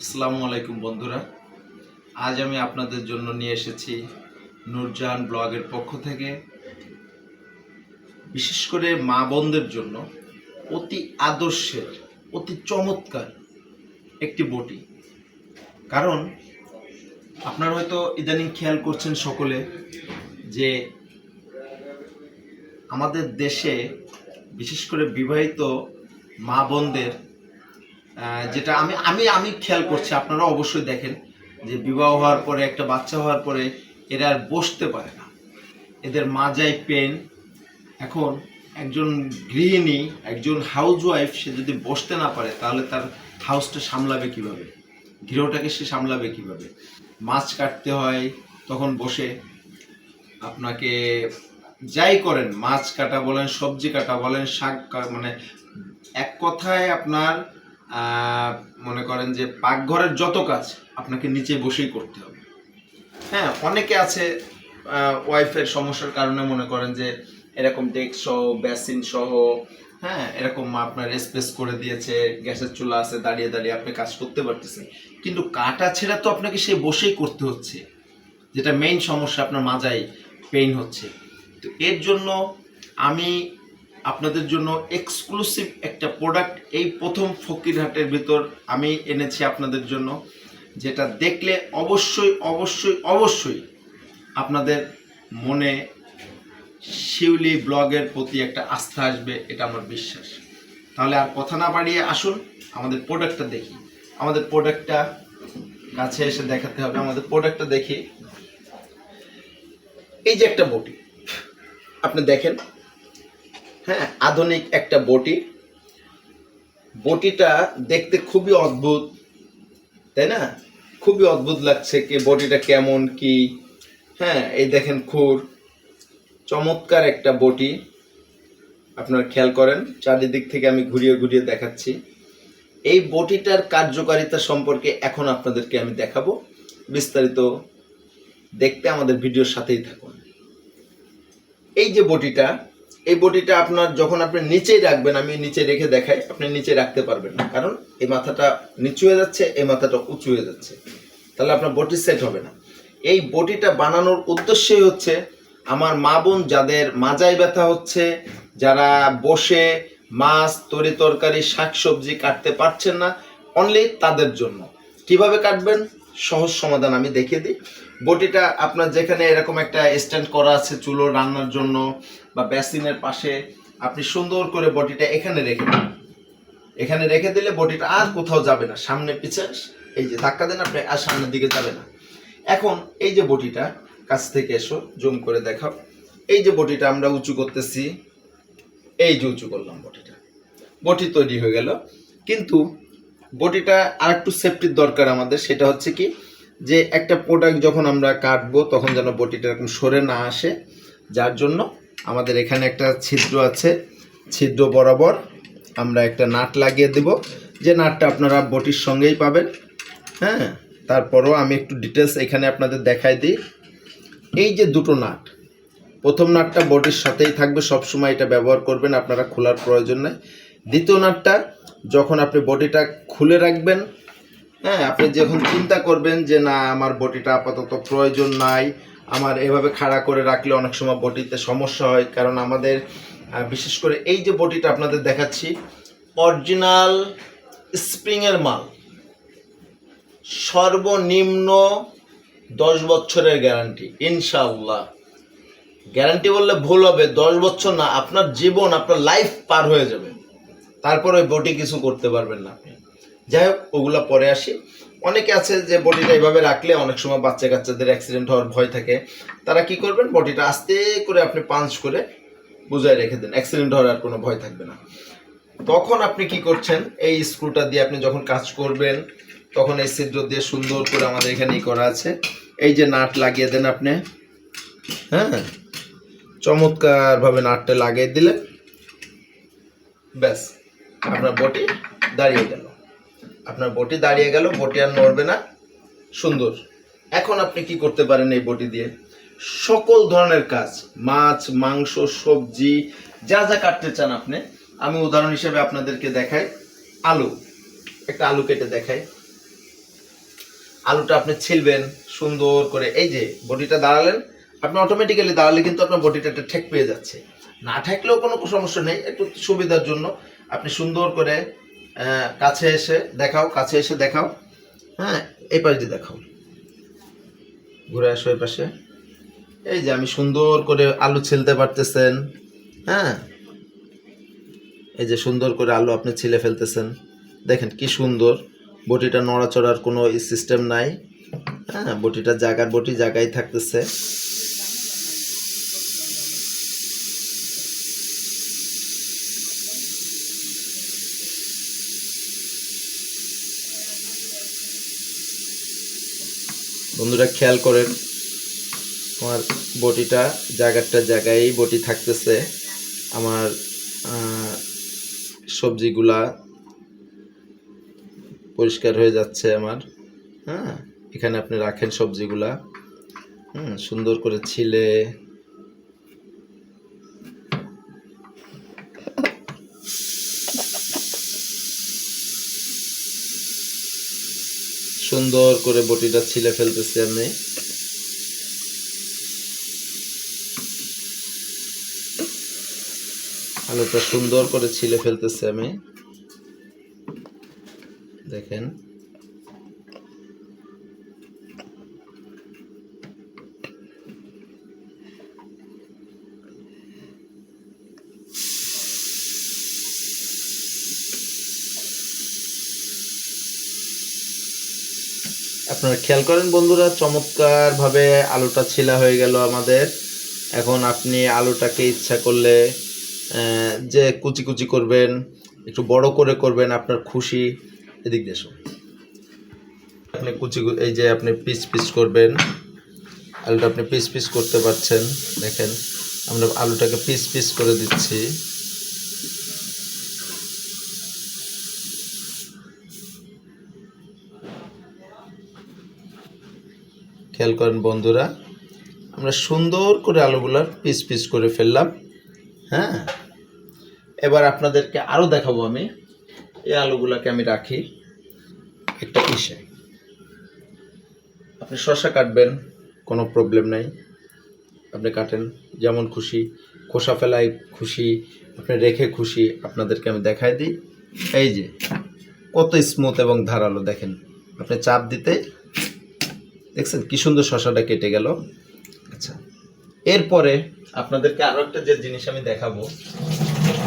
আসসালামু আলাইকুম বন্ধুরা। আজ আমি আপনাদের জন্য নিয়ে এসেছি নূরজাহান ব্লগের পক্ষ থেকে। বিশেষ করে মা বোনদের জন্য অতি আদর্শের, অতি চমৎকার একটি বটি। কারণ আপনারা হয়তো ইদানিং খেয়াল করছেন সকলে যে আমাদের দেশে বিশেষ করে বিবাহিত মা বোনদের যেটা আমি আমি আমি খেয়াল করছি, আপনারা অবশ্যই দেখেন যে বিবাহ হওয়ার পরে, একটা বাচ্চা হওয়ার পরে এরা আর বসতে পারে না। এদের মাজায় পেন। এখন একজন গৃহিণী, একজন হাউস ওয়াইফ সে যদি বসতে না পারে, তাহলে তার হাউসটা সামলাবে কীভাবে? গৃহটাকে সে সামলাবে কীভাবে? মাছ কাটতে হয়, তখন বসে। আপনাকে যাই করেন, মাছ কাটা বলেন, সবজি কাটা বলেন, শাক মানে এক কথায় আপনার মনে করেন যে পাকঘরের যত কাজ আপনাকে নিচে বসেই করতে হবে। হ্যাঁ অনেকে আছে ওয়াইফের সমস্যার কারণে মনে করেন যে এরকম ডেক সহ, বেসিন সহ হ্যাঁ এরকম আপনার স্পেস করে দিয়েছে, গ্যাসের চুলা আছে, দাঁড়িয়ে দাঁড়িয়ে আপনি কাজ করতে পারতেছেন। কিন্তু কাটা ছেঁড়া তো আপনাকে সে বসেই করতে হচ্ছে, যেটা মেইন সমস্যা আপনার মাজায় পেইন হচ্ছে। তো এর জন্য আমি আপনাদের জন্য এক্সক্লুসিভ একটা প্রোডাক্ট এই প্রথম ফকিরহাটের ভিতর আমি এনেছি আপনাদের জন্য, যেটা দেখলে অবশ্যই অবশ্যই অবশ্যই আপনাদের মনে শিউলি ব্লগের প্রতি একটা আস্থা আসবে, এটা আমার বিশ্বাস। তাহলে আর কথা না বাড়িয়ে আসুন, আমাদের প্রোডাক্টটা দেখি। আমাদের প্রোডাক্টটা কাছে এসে দেখাতে হবে, আমাদের প্রোডাক্টটা দেখি। এই যে একটা বটি, আপনি দেখেন হ্যাঁ আধুনিক একটা বটি। বটিটা দেখতে খুবই অদ্ভুত, তাই না? খুবই অদ্ভুত লাগছে কি বটিটা কেমন, কি? হ্যাঁ এই দেখেন খুর। চমৎকার একটা বটি। আপনারা খেয়াল করেন, চারিদিক থেকে আমি ঘুরিয়ে ঘুরিয়ে দেখাচ্ছি। এই বটিটার কার্যকারিতা সম্পর্কে এখন আপনাদেরকে আমি দেখাবো। বিস্তারিত দেখতে আমাদের ভিডিওর সাথেই থাকুন। এই যে বটিটা এই বটিটা আপনার যখন আপনি নিচেই রাখবেন, আমি নিচে রেখে দেখাই, আপনি নিচে রাখতে পারবেন না। কারণ এই মাথাটা নিচু হয়ে যাচ্ছে, এই মাথাটা উঁচু হয়ে যাচ্ছে। তাহলে আপনার বটি সেট হবে না। এই বটিটা বানানোর উদ্দেশ্যই হচ্ছে, আমার মা বোন যাদের মাজায় ব্যথা হচ্ছে, যারা বসে মাছ, তরি তরকারি, শাকসবজি কাটতে পারছেন না অনলি তাদের জন্য। কীভাবে কাটবেন? সহজ সমাধান আমি দেখিয়ে দিই। বটিটা আপনার যেখানে এরকম একটা স্ট্যান্ড করা আছে চুলো রান্নার জন্য বা বেসিনের পাশে, আপনি সুন্দর করে বটিটা এখানে রেখে দিন। এখানে রেখে দিলে বটিটা আর কোথাও যাবে না, সামনে পিছে, এই যে ধাক্কা দেন আপনি, আর সামনের দিকে যাবে না। এখন এই যে বটিটা, কাছ থেকে এসো, জুম করে দেখাও। এই যে বটিটা আমরা উঁচু করতেছি, এই যে উঁচু করলাম বটিটা। বটি তৈরি হয়ে গেল। কিন্তু বটিটা আর একটু সেফটির দরকার আমাদের, সেটা হচ্ছে কি যে একটা প্রোডাক্ট যখন আমরা কাটবো, তখন যেন বটিটা এরকম সরে না আসে। যার জন্য আমাদের এখানে একটা ছিদ্র আছে। ছিদ্র বরাবর আমরা একটা নাট লাগিয়ে দেব। যে নাটটা আপনারা বটির সঙ্গেই পাবেন। হ্যাঁ তারপরও আমি একটু ডিটেলস এখানে আপনাদের দেখাই দিই। এই যে দুটো নাট, প্রথম নাটটা বডির সাথেই থাকবে। সবসময় এটা ব্যবহার করবেন, আপনারা খোলার প্রয়োজন নেই। দ্বিতীয় নাটটা যখন আপনি বডিটা খুলে রাখবেন হ্যাঁ আপনি যখন চিন্তা করবেন যে, না, আমার বটিটা আপাতত প্রয়োজন নাই, আমার এভাবে খাড়া করে রাখলে অনেক সময় বডিতে সমস্যা হয়। কারণ আমাদের বিশেষ করে এই যে বটিটা আপনাদের দেখাচ্ছি, অরিজিনাল স্প্রিংয়ের মাল। সর্বনিম্ন দশ বছরের গ্যারান্টি, ইনশাআল্লাহ। গ্যারান্টি বললে ভুল হবে, দশ বছর না, আপনার জীবন, আপনার লাইফ পার হয়ে যাবে। তারপর ওই বডি কিছু করতে পারবেন না আপনি। যাই হোক, ওগুলো পরে আসি। অনেকে আছে যে বডিটা এইভাবে রাখলে অনেক সময় বাচ্চা কাচ্চাদের অ্যাক্সিডেন্ট হওয়ার ভয় থাকে। তারা কি করবেন? বডিটা আস্তে করে আপনি পাঞ্চ করে বুঝায় রেখে দেন। অ্যাক্সিডেন্ট হওয়ার আর কোনো ভয় থাকবে না। তখন আপনি কি করছেন? এই স্ক্রুটা দিয়ে আপনি যখন কাজ করবেন, তখন এই ছিদ্র দিয়ে সুন্দর করে আমাদের এখানেই করা আছে। এই যে নাট লাগিয়ে দেন আপনি। হ্যাঁ? চমৎকারভাবে নাটটা লাগিয়ে দিলেন। ব্যাস, আপনার বটি দাঁড়িয়ে গেল। আপনার বটি দাঁড়িয়ে গেল, বটি আর নড়বে না। সুন্দর। এখন আপনি কি করতে পারেন এই বটি দিয়ে? সকল ধরনের কাজ, মাছ, মাংস, সবজি, যা যা কাটতে চান আপনি। আমি উদাহরণ হিসেবে আপনাদেরকে দেখাই। আলু, একটা আলু কেটে দেখাই। আলুটা আপনি ছিলবেন, সুন্দর করে। এই যে বডিটা দাঁড়ালেন, আপনি অটোমেটিক্যালি দাঁড়ালে কিন্তু আপনার বডিটা একটা ঠেক পেয়ে যাচ্ছে। না ঠেকলেও কোনো সমস্যা নেই, একটু সুবিধার জন্য। আপনি সুন্দর করে কাছে এসে দেখাও, কাছে এসে দেখাও। হ্যাঁ এই পাশ দিয়ে দেখাও। ঘুরে আসো এই পাশে। এই যে আমি সুন্দর করে আলু ছিলতে পারতেছেন। হ্যাঁ এই যে সুন্দর করে আলু আপনি ছিলে ফেলতেছেন। দেখেন কি সুন্দর। বটিটা নড়াচড়ার কোনো সিস্টেম নাই। হ্যাঁ বটিটা জায়গার বটি জায়গায় থাকতেছে। বন্ধুরা খেয়াল করেন, আমার বটিটা জায়গাটা জায়গায় বটি থাকতেছে। আমার সবজিগুলা পরিষ্কার হয়ে যাচ্ছে আমার। হ্যাঁ এখানে আপনি রাখেন সবজিগুলা। হুম, সুন্দর করে ছিলে। সুন্দর করে বটিটা ছিলে ফেলতেছি আমি। আলুটা সুন্দর করে ছিলে ফেলতেছি আমি। দেখেন। আপনারা খেয়াল করেন বন্ধুরা চমৎকার ভাবে আলুটা ছিলা হয়ে গেল আমাদের। এখন আপনি আলুটাকে ইচ্ছা করলে যে কুচি কুচি করবেন, একটু বড় করে করবেন, আপনার খুশি। এদিক দেশো আপনি কুচি এই যে আপনি পিস পিস করবেন, আলুটা আপনি পিস পিস করতে পারছেন, দেখেন, আমরা আলুটাকে পিস পিস করে দিচ্ছি। খেয়াল করেন বন্ধুরা, আমরা সুন্দর করে আলুগুলার পিস পিস করে ফেললাম হ্যাঁ? এবার আপনাদেরকে আরও দেখাবো আমি, এই আলুগুলাকে আমি রাখি একটা ইসে। আপনি শশা কাটবেন, কোনো প্রবলেম নাই, আপনি কাটেন, যেমন খুশি, খোসা ফেলায় খুশি, আপনি রেখে খুশি, আপনাদেরকে আমি দেখাই দিই। এই যে, কত স্মুথ এবং ধারালো, দেখেন। আপনি চাপ দিতে দেখছেন কি সুন্দর শশাটা কেটে গেল। আচ্ছা এরপরে আপনাদেরকে আরও একটা যে জিনিস আমি দেখাবো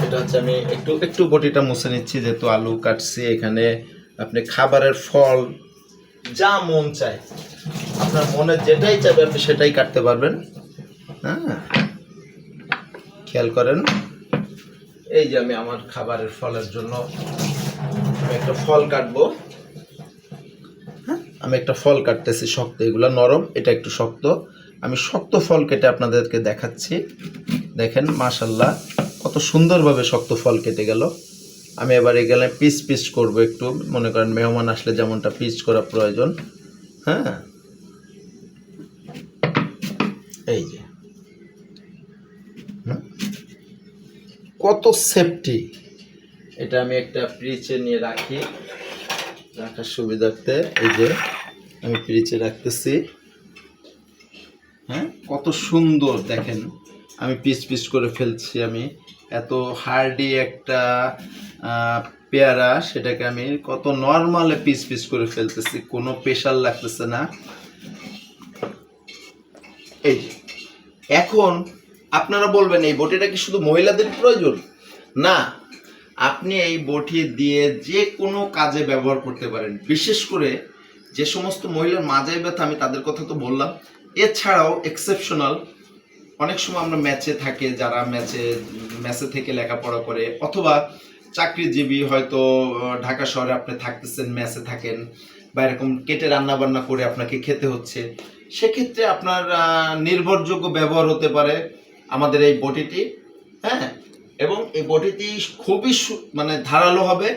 এটা হচ্ছে আমি একটু একটু বটিটা মুছে নিচ্ছি, যেহেতু আলু কাটছি এখানে। আপনি খাবারের ফল যা মন চায়, আপনার মনে যেটাই চাইবে আপনি সেটাই কাটতে পারবেন। হ্যাঁ খেয়াল করেন। এই যে আমি আমার খাবারের ফলের জন্য একটা ফল কাটবো। আমি একটা ফল কাটতেছি শক্ত, এগুলো নরম, এটা একটু শক্ত। আমি শক্ত ফল কেটে আপনাদেরকে দেখাচ্ছি। দেখেন মাশাল্লাহ কত সুন্দরভাবে শক্ত ফল কেটে গেল। আমি এবার এগুলো পিস পিস করব একটু, মনে করেন মেহমান আসলে যেমনটা পিস করা প্রয়োজন। হ্যাঁ? এই যে। কত সেফটি। এটা আমি একটা ফ্রিজে নিয়ে রাখি, রাখার সুবিধার্থে। এই যে। আমি ফ্রিজে রাখতেছি। হ্যাঁ? কত সুন্দর, দেখেন। আমি পিস পিস করে ফেলছি আমি। এত হার্ডি একটা পেয়ারা, সেটাকে আমি কত নর্মালে পিস পিস করে ফেলতেছি। কোনো প্রেশার লাগতেছে না। এই এখন আপনারা বলবেন, এই বটিটা কি শুধু মহিলাদের প্রয়োজন? না, আপনি এই বটি দিয়ে যে কোনো কাজে ব্যবহার করতে পারেন। বিশেষ করে যে সমস্ত মহিলার মাজায় ব্যথা, আমি তাদের কথা তো বললাম। এছাড়াও এক্সেপশনাল অনেক সময় আমরা ম্যাচে থাকে, যারা ম্যাচে ম্যাচে থেকে লেখাপড়া করে, অথবা চাকরিজীবী হয়তো ঢাকা শহরে আপনি থাকতেছেন ম্যাচে থাকেন, বা এরকম কেটে রান্না বান্না করে আপনাকে খেতে হচ্ছে। সেক্ষেত্রে আপনার নির্ভরযোগ্য ব্যবহার হতে পারে আমাদের এই বটিটি হ্যাঁ? এবং এই বটিটি খুবই মানে ধারালো হবে,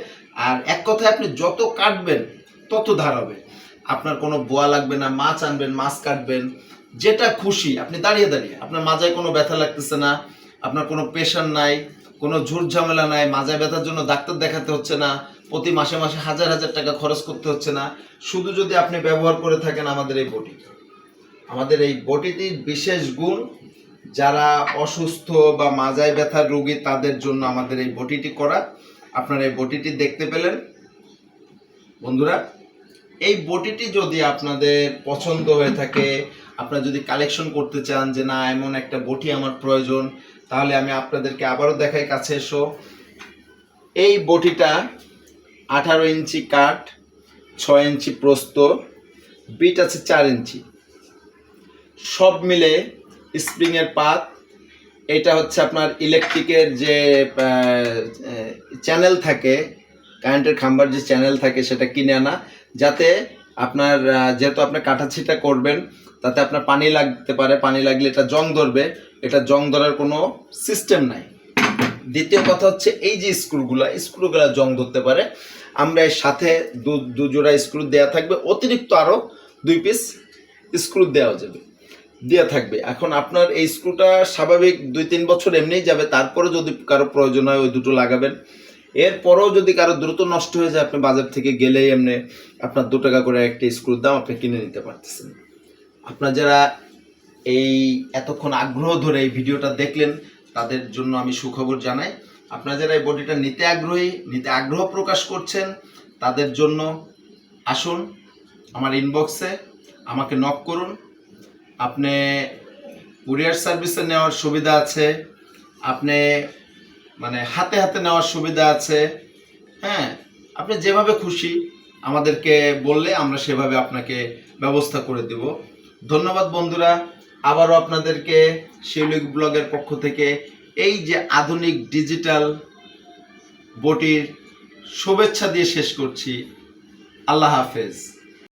আর এক কথায় আপনি যত কাটবেন, তত ধারাবে আপনার কোনো বোয়া লাগবে না, মাছ আনবেন, মাছ কাটবেন, যেটা খুশি, আপনি দাঁড়িয়ে দাঁড়িয়ে। আপনার মাজায় কোনো ব্যথা লাগতেছে না, আপনার কোনো প্রেশার নাই, কোনো ঝুট ঝামেলা নাই, মাজায় ব্যথার জন্য ডাক্তার দেখাতে হচ্ছে না, প্রতি মাসে মাসে হাজার হাজার টাকা খরচ করতে হচ্ছে না। শুধু যদি আপনি ব্যবহার করে থাকেন আমাদের এই বটি আমাদের এই বটিটির বিশেষ গুণ, যারা অসুস্থ বা মাজায় ব্যথার রোগী, তাদের জন্য আমাদের এই বটিটি করা। আপনারা এই বটিটি দেখতে পেলেন। বন্ধুরা এই বটিটি যদি আপনাদের পছন্দ হয়ে থাকে, আপনারা যদি কালেকশন করতে চান যে না, এমন একটা বটি আমার প্রয়োজন, তাহলে আমি আপনাদেরকে আবারও দেখাই কাছে এসো। এই বটিটা আঠারো ইঞ্চি কাঠ, ছয় ইঞ্চি প্রস্ত বিট আছে চার ইঞ্চি। সব মিলে স্প্রিংয়ের পাত, এটা হচ্ছে আপনার ইলেকট্রিকের যে চ্যানেল থাকে কারেন্টের খাম্বার যে চ্যানেল থাকে সেটা কিনে আনা। যাতে আপনার যেহেতু আপনি কাটাছিটা করবেন, তাতে আপনার পানি লাগতে পারে, পানি লাগলে এটা জং ধরবে, এটা জং ধরার কোনো সিস্টেম নাই। দ্বিতীয় কথা হচ্ছে এই যে স্ক্রুগুলো স্ক্রুগুলো জং ধরতে পারে, আমরা এর সাথে দু দুজোড়া স্ক্রু দেওয়া থাকবে, অতিরিক্ত আরও দুই পিস স্ক্রু দেওয়া যাবে দেওয়া থাকবে। এখন আপনার এই স্ক্রুটা স্বাভাবিক দুই তিন বছর এমনিই যাবে, তারপরে যদি কারও প্রয়োজন হয়, ওই দুটো লাগাবেন। এরপরেও যদি কারও দ্রুত নষ্ট হয়ে যায়, আপনি বাজার থেকে গেলেই এমনি আপনার দু টাকা করে একটা স্ক্রুর দাম আপনি কিনে নিতে পারতেছেন। আপনার যারা এই এতক্ষণ আগ্রহ ধরে এই ভিডিওটা দেখলেন, তাদের জন্য আমি সুখবর জানাই। আপনারা যারা এই বডিটা নিতে আগ্রহী, নিতে আগ্রহ প্রকাশ করছেন, তাদের জন্য আসুন আমার ইনবক্সে আমাকে নক করুন। আপনি কুরিয়ার সার্ভিসে নেওয়ার সুবিধা আছে। আপনি মানে হাতে হাতে নেওয়ার সুবিধা আছে। হ্যাঁ আপনি যেভাবে খুশি আমাদেরকে বললে আমরা সেভাবে আপনাকে ব্যবস্থা করে দেব। ধন্যবাদ বন্ধুরা, আবারও আপনাদেরকে শিউলিক ব্লগের পক্ষ থেকে এই যে আধুনিক ডিজিটাল বটির শুভেচ্ছা দিয়ে শেষ করছি। আল্লাহ হাফেজ।